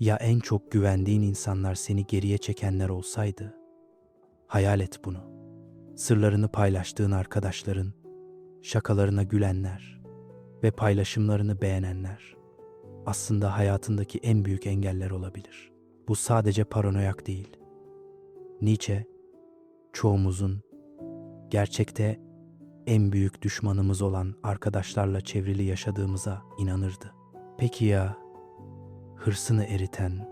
Ya en çok güvendiğin insanlar seni geriye çekenler olsaydı? Hayal et bunu. Sırlarını paylaştığın arkadaşların, şakalarına gülenler ve paylaşımlarını beğenenler aslında hayatındaki en büyük engeller olabilir. Bu sadece paranoyak değil. Nietzsche, çoğumuzun gerçekte en büyük düşmanımız olan arkadaşlarla çevrili yaşadığımıza inanırdı. Peki ya hırsını eriten,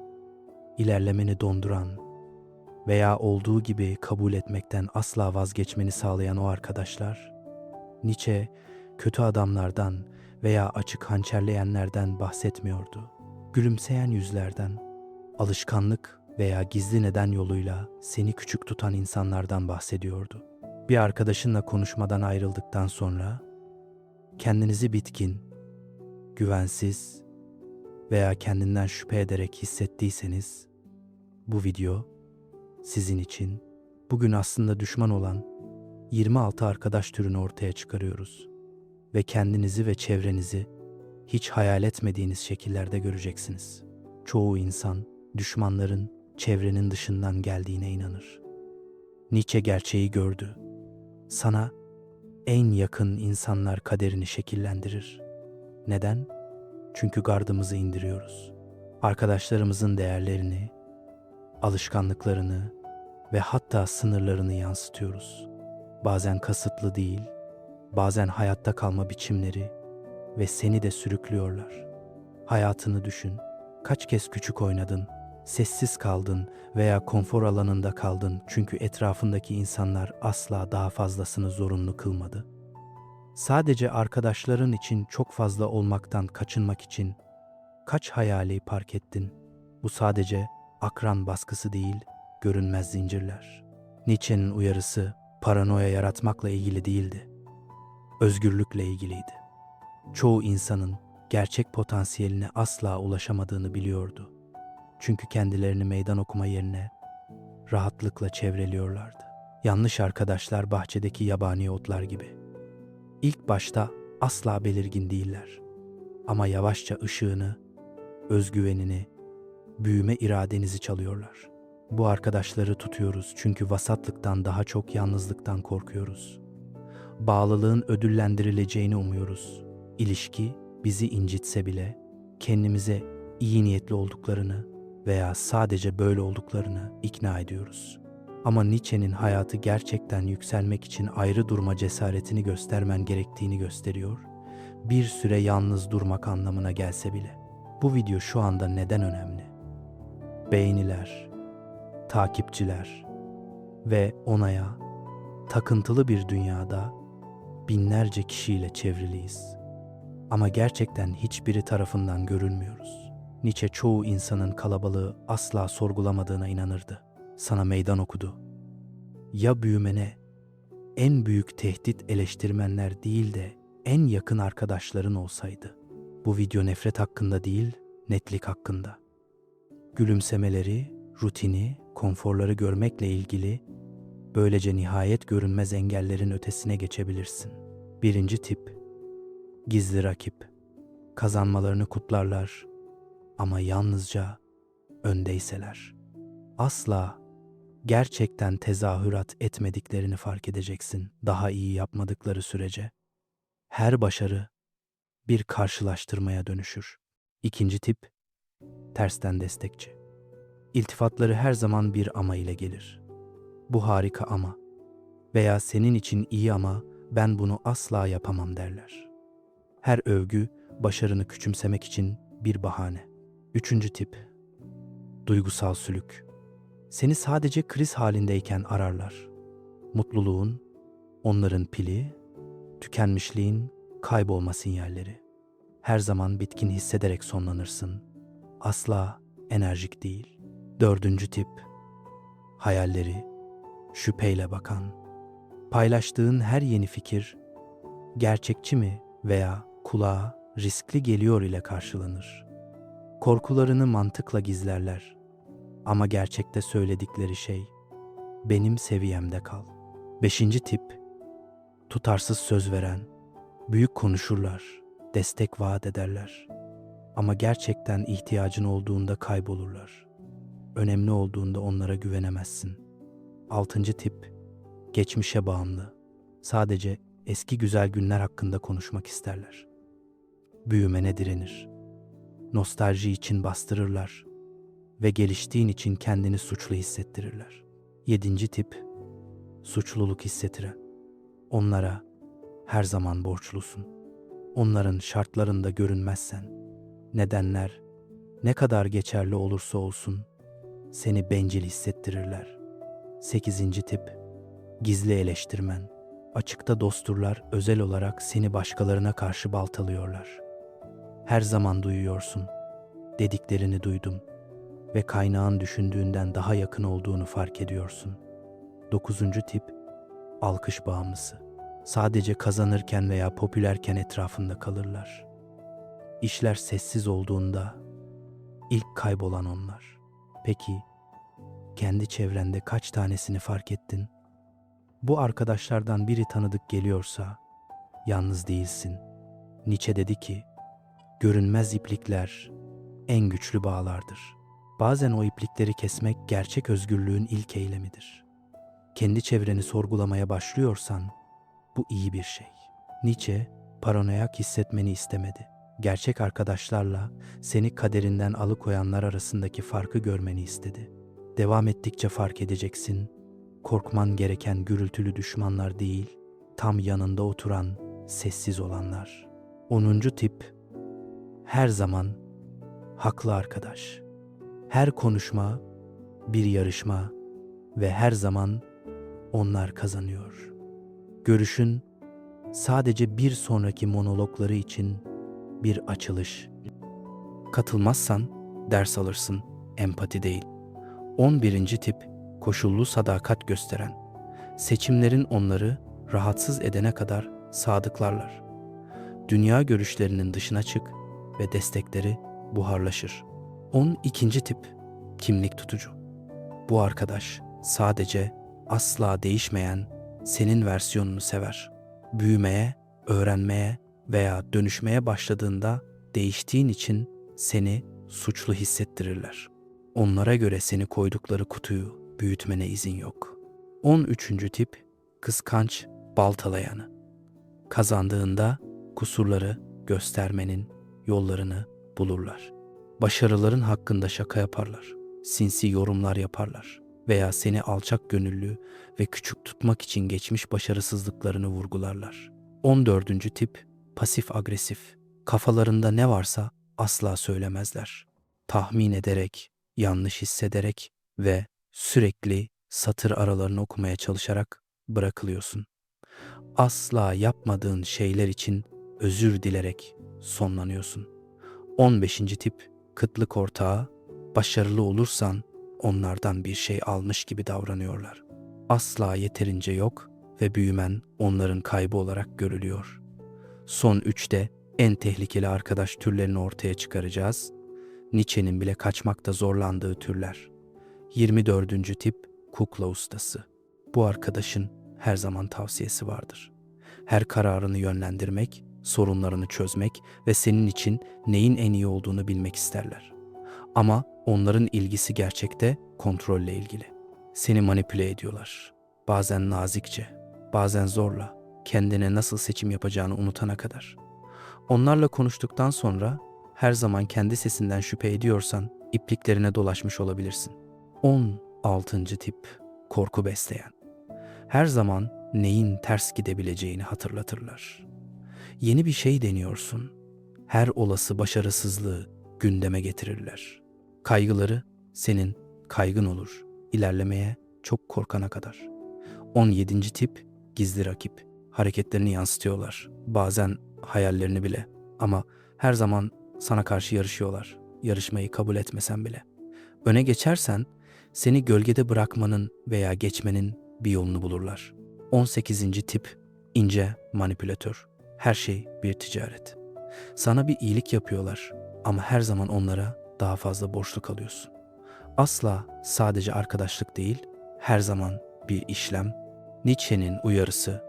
ilerlemeni donduran veya olduğu gibi kabul etmekten asla vazgeçmeni sağlayan o arkadaşlar? Nietzsche kötü adamlardan veya açık hançerleyenlerden bahsetmiyordu. Gülümseyen yüzlerden, alışkanlık veya gizli neden yoluyla seni küçük tutan insanlardan bahsediyordu. Bir arkadaşınla konuşmadan ayrıldıktan sonra kendinizi bitkin, güvensiz veya kendinden şüphe ederek hissettiyseniz bu video sizin için bugün aslında düşman olan 26 arkadaş türünü ortaya çıkarıyoruz ve kendinizi ve çevrenizi hiç hayal etmediğiniz şekillerde göreceksiniz. Çoğu insan düşmanların çevrenin dışından geldiğine inanır. Nietzsche gerçeği gördü. Sana en yakın insanlar kaderini şekillendirir. Neden? Çünkü gardımızı indiriyoruz. Arkadaşlarımızın değerlerini, alışkanlıklarını ve hatta sınırlarını yansıtıyoruz. Bazen kasıtlı değil, bazen hayatta kalma biçimleri ve seni de sürüklüyorlar. Hayatını düşün. Kaç kez küçük oynadın, sessiz kaldın veya konfor alanında kaldın çünkü etrafındaki insanlar asla daha fazlasını zorunlu kılmadı. Sadece arkadaşların için çok fazla olmaktan kaçınmak için kaç hayali park ettin? Bu sadece akran baskısı değil, görünmez zincirler. Nietzsche'nin uyarısı paranoya yaratmakla ilgili değildi. Özgürlükle ilgiliydi. Çoğu insanın gerçek potansiyeline asla ulaşamadığını biliyordu. Çünkü kendilerini meydan okuma yerine rahatlıkla çevreliyorlardı. Yanlış arkadaşlar bahçedeki yabani otlar gibi. İlk başta asla belirgin değiller. Ama yavaşça ışığını, özgüvenini, büyüme iradenizi çalıyorlar. Bu arkadaşları tutuyoruz çünkü vasatlıktan daha çok yalnızlıktan korkuyoruz. Bağlılığın ödüllendirileceğini umuyoruz. İlişki bizi incitse bile kendimize iyi niyetli olduklarını veya sadece böyle olduklarını ikna ediyoruz. Ama Nietzsche'nin hayatı gerçekten yükselmek için ayrı durma cesaretini göstermen gerektiğini gösteriyor. Bir süre yalnız durmak anlamına gelse bile. Bu video şu anda neden önemli? Beğeniler, takipçiler ve onaya takıntılı bir dünyada binlerce kişiyle çevriliyiz. Ama gerçekten hiçbiri tarafından görülmüyoruz. Nietzsche çoğu insanın kalabalığı asla sorgulamadığına inanırdı. Sana meydan okudu. Ya büyümene en büyük tehdit eleştirmenler değil de en yakın arkadaşların olsaydı. Bu video nefret hakkında değil, netlik hakkında. Gülümsemeleri, rutini, konforları görmekle ilgili böylece nihayet görünmez engellerin ötesine geçebilirsin. Birinci tip gizli rakip. Kazanmalarını kutlarlar ama yalnızca öndeyseler. Asla gerçekten tezahürat etmediklerini fark edeceksin daha iyi yapmadıkları sürece. Her başarı bir karşılaştırmaya dönüşür. İkinci tip tersten destekçi. İltifatları her zaman bir ama ile gelir. Bu harika ama veya senin için iyi ama ben bunu asla yapamam derler. Her övgü başarını küçümsemek için bir bahane. Üçüncü tip duygusal sülük. Seni sadece kriz halindeyken ararlar. Mutluluğun, onların pili, tükenmişliğin kaybolma sinyalleri. Her zaman bitkin hissederek sonlanırsın. Asla enerjik değil. Dördüncü tip hayalleri şüpheyle bakan. Paylaştığın her yeni fikir gerçekçi mi veya kulağa riskli geliyor ile karşılanır. Korkularını mantıkla gizlerler. Ama gerçekte söyledikleri şey benim seviyemde kal. Beşinci tip tutarsız söz veren, büyük konuşurlar, destek vaat ederler. Ama gerçekten ihtiyacın olduğunda kaybolurlar. Önemli olduğunda onlara güvenemezsin. Altıncı tip, geçmişe bağımlı. Sadece eski güzel günler hakkında konuşmak isterler. Büyümene direnir. Nostalji için bastırırlar ve geliştiğin için kendini suçlu hissettirirler. Yedinci tip, suçluluk hissettiren. Onlara her zaman borçlusun. Onların şartlarında görünmezsen, nedenler ne kadar geçerli olursa olsun seni bencil hissettirirler. Sekizinci tip, gizli eleştirmen. Açıkta dosturlar özel olarak seni başkalarına karşı baltalıyorlar. Her zaman duyuyorsun. Dediklerini duydum ve kaynağın düşündüğünden daha yakın olduğunu fark ediyorsun. Dokuzuncu tip, alkış bağımlısı. Sadece kazanırken veya popülerken etrafında kalırlar. İşler sessiz olduğunda ilk kaybolan onlar. Peki kendi çevrende kaç tanesini fark ettin? Bu arkadaşlardan biri tanıdık geliyorsa yalnız değilsin. Nietzsche dedi ki, görünmez iplikler en güçlü bağlardır. Bazen o iplikleri kesmek gerçek özgürlüğün ilk eylemidir. Kendi çevreni sorgulamaya başlıyorsan bu iyi bir şey. Nietzsche paranoyak hissetmeni istemedi. Gerçek arkadaşlarla seni kaderinden alıkoyanlar arasındaki farkı görmeni istedi. Devam ettikçe fark edeceksin. Korkman gereken gürültülü düşmanlar değil, tam yanında oturan sessiz olanlar. 10. tip her zaman haklı arkadaş. Her konuşma bir yarışma ve her zaman onlar kazanıyor. Görüşün sadece bir sonraki monologları için bir açılış. Katılmazsan ders alırsın, empati değil. 11. tip koşullu sadakat gösteren. Seçimlerin onları rahatsız edene kadar sadıklarlar. Dünya görüşlerinin dışına çık ve destekleri buharlaşır. 12. tip kimlik tutucu. Bu arkadaş sadece asla değişmeyen senin versiyonunu sever. Büyümeye, öğrenmeye veya dönüşmeye başladığında değiştiğin için seni suçlu hissettirirler. Onlara göre seni koydukları kutuyu büyütmene izin yok. 13. tip kıskanç baltalayanı. Kazandığında kusurları göstermenin yollarını bulurlar. Başarıların hakkında şaka yaparlar. Sinsi yorumlar yaparlar veya seni alçak gönüllü ve küçük tutmak için geçmiş başarısızlıklarını vurgularlar. 14. tip pasif agresif. Kafalarında ne varsa asla söylemezler. Tahmin ederek, yanlış hissederek ve sürekli satır aralarını okumaya çalışarak bırakılıyorsun. Asla yapmadığın şeyler için özür dilerek sonlanıyorsun. 15. tip kıtlık ortağı, başarılı olursan onlardan bir şey almış gibi davranıyorlar. Asla yeterince yok ve büyümen onların kaybı olarak görülüyor. Son üçte en tehlikeli arkadaş türlerini ortaya çıkaracağız. Nietzsche'nin bile kaçmakta zorlandığı türler. 24. tip kukla ustası. Bu arkadaşın her zaman tavsiyesi vardır. Her kararını yönlendirmek, sorunlarını çözmek ve senin için neyin en iyi olduğunu bilmek isterler. Ama onların ilgisi gerçekte kontrolle ilgili. Seni manipüle ediyorlar. Bazen nazikçe, bazen zorla, kendine nasıl seçim yapacağını unutana kadar. Onlarla konuştuktan sonra her zaman kendi sesinden şüphe ediyorsan ipliklerine dolaşmış olabilirsin. 16. tip korku besleyen. Her zaman neyin ters gidebileceğini hatırlatırlar. Yeni bir şey deniyorsun. Her olası başarısızlığı gündeme getirirler. Kaygıları senin kaygın olur. İlerlemeye çok korkana kadar. 17. tip gizli rakip. Hareketlerini yansıtıyorlar. Bazen hayallerini bile. Ama her zaman sana karşı yarışıyorlar. Yarışmayı kabul etmesen bile. Öne geçersen seni gölgede bırakmanın veya geçmenin bir yolunu bulurlar. 18. tip ince manipülatör. Her şey bir ticaret. Sana bir iyilik yapıyorlar ama her zaman onlara daha fazla borçlu kalıyorsun. Asla sadece arkadaşlık değil, her zaman bir işlem. Nietzsche'nin uyarısı,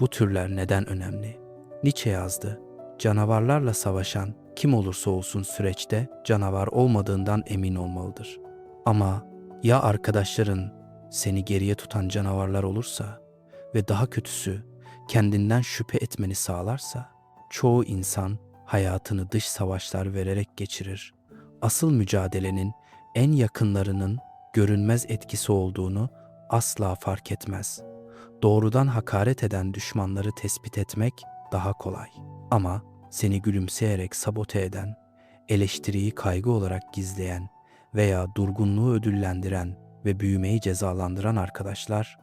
bu türler neden önemli? Nietzsche yazdı, canavarlarla savaşan kim olursa olsun süreçte canavar olmadığından emin olmalıdır. Ama ya arkadaşların seni geriye tutan canavarlar olursa ve daha kötüsü kendinden şüphe etmeni sağlarsa çoğu insan hayatını dış savaşlar vererek geçirir. Asıl mücadelenin en yakınlarının görünmez etkisi olduğunu asla fark etmez. Doğrudan hakaret eden düşmanları tespit etmek daha kolay. Ama seni gülümseyerek sabote eden, eleştiriyi kaygı olarak gizleyen veya durgunluğu ödüllendiren ve büyümeyi cezalandıran arkadaşlar,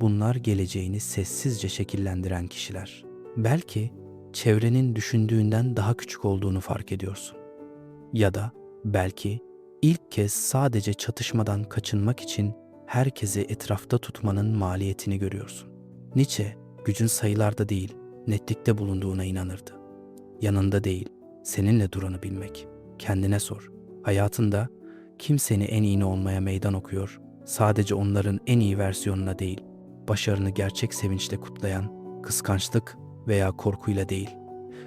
bunlar geleceğini sessizce şekillendiren kişiler. Belki çevrenin düşündüğünden daha küçük olduğunu fark ediyorsun. Ya da belki ilk kez sadece çatışmadan kaçınmak için herkesi etrafta tutmanın maliyetini görüyorsun. Nietzsche, gücün sayılarda değil, netlikte bulunduğuna inanırdı. Yanında değil, seninle duranı bilmek. Kendine sor. Hayatında kim seni en iyi olmaya meydan okuyor? Sadece onların en iyi versiyonuna değil, başarını gerçek sevinçle kutlayan, kıskançlık veya korkuyla değil.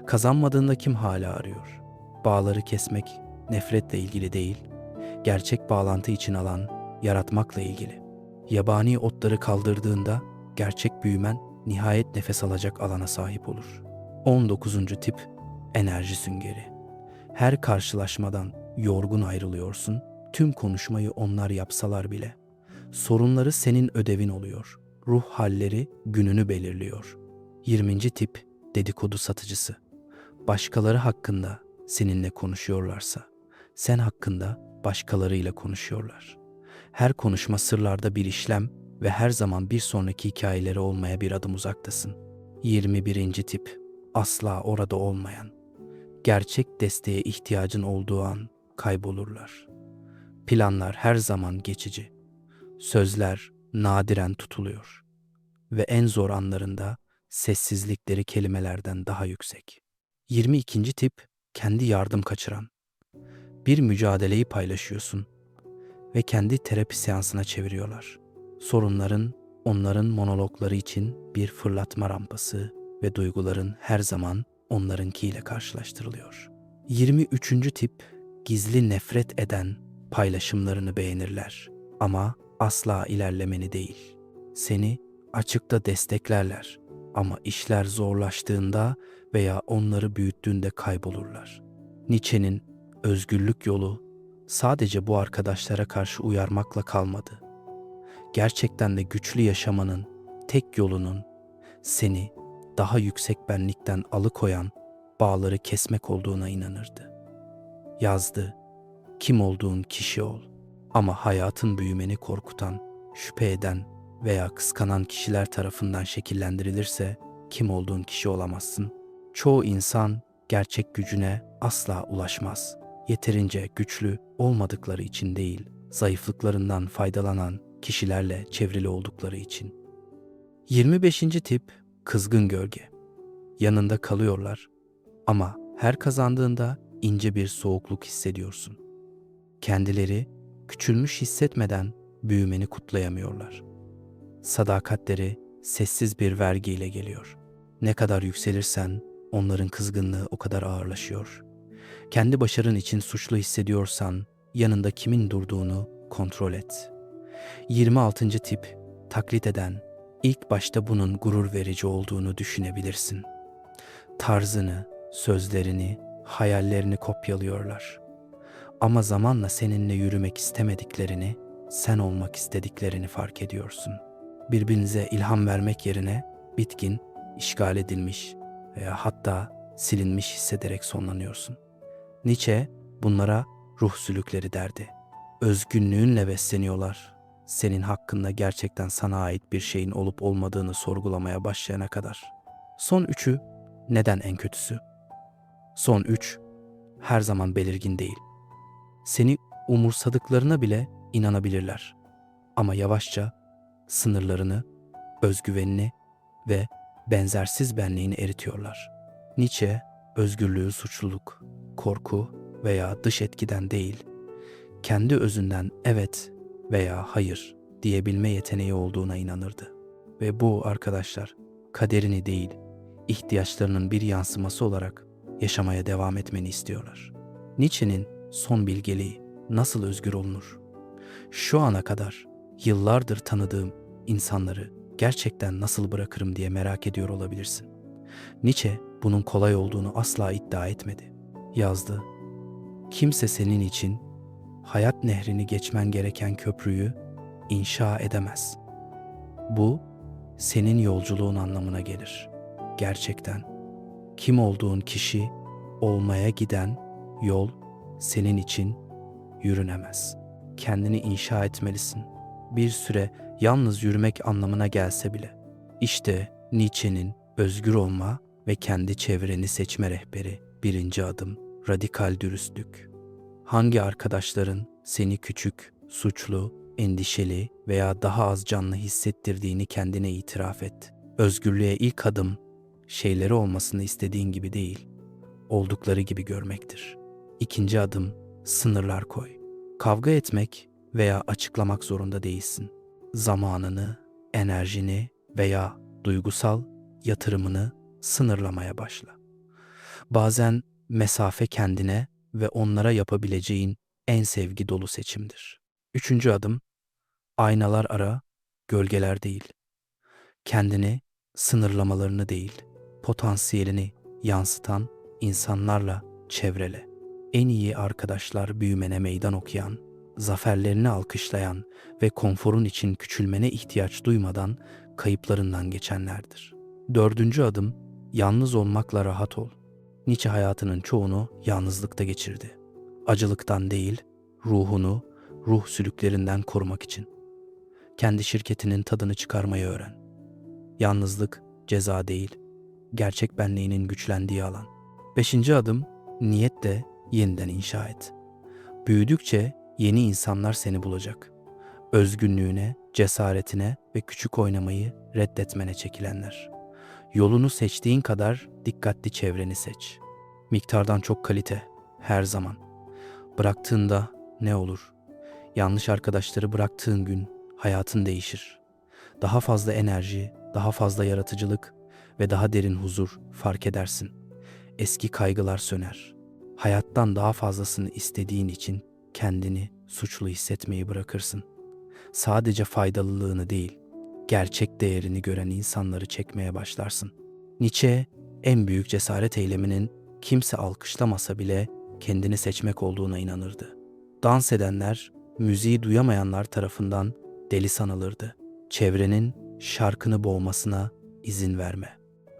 Kazanmadığında kim hala arıyor? Bağları kesmek nefretle ilgili değil, gerçek bağlantı için alan, yaratmakla ilgili. Yabani otları kaldırdığında gerçek büyümen nihayet nefes alacak alana sahip olur. 19. tip enerji süngeri. Her karşılaşmadan yorgun ayrılıyorsun. Tüm konuşmayı onlar yapsalar bile. Sorunları senin ödevin oluyor. Ruh halleri gününü belirliyor. 20. tip dedikodu satıcısı. Başkaları hakkında seninle konuşuyorlarsa, sen hakkında başkalarıyla konuşuyorlar. Her konuşma sırlarda bir işlem ve her zaman bir sonraki hikayeleri olmaya bir adım uzaktasın. 21. tip asla orada olmayan. Gerçek desteğe ihtiyacın olduğu an kaybolurlar. Planlar her zaman geçici. Sözler nadiren tutuluyor ve en zor anlarında sessizlikleri kelimelerden daha yüksek. 22. tip kendi yardım kaçıran. Bir mücadeleyi paylaşıyorsun ve kendi terapi seansına çeviriyorlar. Sorunların onların monologları için bir fırlatma rampası ve duyguların her zaman onlarınkiyle karşılaştırılıyor. 23. tip gizli nefret eden paylaşımlarını beğenirler ama asla ilerlemeni değil. Seni açıkta desteklerler ama işler zorlaştığında veya onları büyüttüğünde kaybolurlar. Nietzsche'nin özgürlük yolu sadece bu arkadaşlara karşı uyarmakla kalmadı. Gerçekten de güçlü yaşamanın tek yolunun seni daha yüksek benlikten alıkoyan bağları kesmek olduğuna inanırdı. Yazdı, kim olduğun kişi ol ama hayatın büyümeni korkutan, şüphe eden veya kıskanan kişiler tarafından şekillendirilirse kim olduğun kişi olamazsın. Çoğu insan gerçek gücüne asla ulaşmaz. Yeterince güçlü olmadıkları için değil, zayıflıklarından faydalanan kişilerle çevrili oldukları için. 25. tip kızgın gölge. Yanında kalıyorlar ama her kazandığında ince bir soğukluk hissediyorsun. Kendileri küçülmüş hissetmeden büyümeni kutlayamıyorlar. Sadakatleri sessiz bir vergiyle geliyor. Ne kadar yükselirsen onların kızgınlığı o kadar ağırlaşıyor. Kendi başarın için suçlu hissediyorsan yanında kimin durduğunu kontrol et. 26. tip taklit eden ilk başta bunun gurur verici olduğunu düşünebilirsin. Tarzını, sözlerini, hayallerini kopyalıyorlar. Ama zamanla seninle yürümek istemediklerini, sen olmak istediklerini fark ediyorsun. Birbirinize ilham vermek yerine bitkin, işgal edilmiş veya hatta silinmiş hissederek sonlanıyorsun. Nietzsche bunlara ruh sülükleri derdi. Özgünlüğünle besleniyorlar. Senin hakkında gerçekten sana ait bir şeyin olup olmadığını sorgulamaya başlayana kadar. Son üçü neden en kötüsü? Son üç her zaman belirgin değil. Seni umursadıklarına bile inanabilirler. Ama yavaşça sınırlarını, özgüvenini ve benzersiz benliğini eritiyorlar. Nietzsche, özgürlüğü suçluluk, korku veya dış etkiden değil, kendi özünden evet veya hayır diyebilme yeteneği olduğuna inanırdı. Ve bu arkadaşlar kaderini değil, ihtiyaçlarının bir yansıması olarak yaşamaya devam etmeni istiyorlar. Nietzsche'nin son bilgeliği nasıl özgür olunur? Şu ana kadar yıllardır tanıdığım insanları gerçekten nasıl bırakırım diye merak ediyor olabilirsin. Nietzsche bunun kolay olduğunu asla iddia etmedi. Yazdı. Kimse senin için hayat nehrini geçmen gereken köprüyü inşa edemez. Bu senin yolculuğun anlamına gelir. Gerçekten kim olduğun kişi olmaya giden yol senin için yürünemez. Kendini inşa etmelisin. Bir süre yalnız yürümek anlamına gelse bile. İşte Nietzsche'nin özgür olma ve kendi çevreni seçme rehberi birinci adım radikal dürüstlük. Hangi arkadaşların seni küçük, suçlu, endişeli veya daha az canlı hissettirdiğini kendine itiraf et. Özgürlüğe ilk adım şeyleri olmasını istediğin gibi değil, oldukları gibi görmektir. İkinci adım sınırlar koy. Kavga etmek veya açıklamak zorunda değilsin. Zamanını, enerjini veya duygusal yatırımını sınırlamaya başla. Bazen mesafe kendine ve onlara yapabileceğin en sevgi dolu seçimdir. Üçüncü adım, aynalar ara, gölgeler değil. Kendini, sınırlamalarını değil, potansiyelini yansıtan insanlarla çevrele. En iyi arkadaşlar büyümene meydan okuyan, zaferlerini alkışlayan ve konforun için küçülmene ihtiyaç duymadan kayıplarından geçenlerdir. Dördüncü adım, yalnız olmakla rahat ol. Nietzsche hayatının çoğunu yalnızlıkta geçirdi. Acılıktan değil, ruhunu, ruh sülüklerinden korumak için. Kendi şirketinin tadını çıkarmayı öğren. Yalnızlık ceza değil, gerçek benliğinin güçlendiği alan. Beşinci adım, niyetle yeniden inşa et. Büyüdükçe yeni insanlar seni bulacak. Özgünlüğüne, cesaretine ve küçük oynamayı reddetmene çekilenler. Yolunu seçtiğin kadar dikkatli çevreni seç. Miktardan çok kalite, her zaman. Bıraktığında ne olur? Yanlış arkadaşları bıraktığın gün hayatın değişir. Daha fazla enerji, daha fazla yaratıcılık ve daha derin huzur fark edersin. Eski kaygılar söner. Hayattan daha fazlasını istediğin için kendini suçlu hissetmeyi bırakırsın. Sadece faydalılığını değil, gerçek değerini gören insanları çekmeye başlarsın. Nietzsche en büyük cesaret eyleminin kimse alkışlamasa bile kendini seçmek olduğuna inanırdı. Dans edenler, müziği duyamayanlar tarafından deli sanılırdı. Çevrenin şarkını boğmasına izin verme.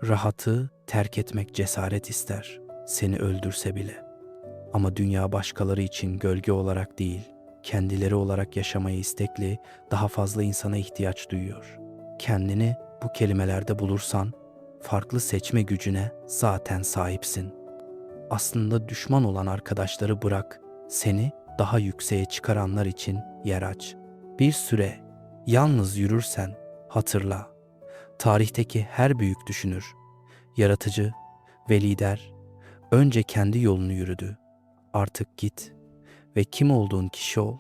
Rahatı terk etmek cesaret ister, seni öldürse bile. Ama dünya başkaları için gölge olarak değil, kendileri olarak yaşamaya istekli, daha fazla insana ihtiyaç duyuyor. Kendini bu kelimelerde bulursan, farklı seçme gücüne zaten sahipsin. Aslında düşman olan arkadaşları bırak, seni daha yükseğe çıkaranlar için yer aç. Bir süre yalnız yürürsen hatırla. Tarihteki her büyük düşünür, yaratıcı ve lider önce kendi yolunu yürüdü. Artık git ve kim olduğun kişi ol.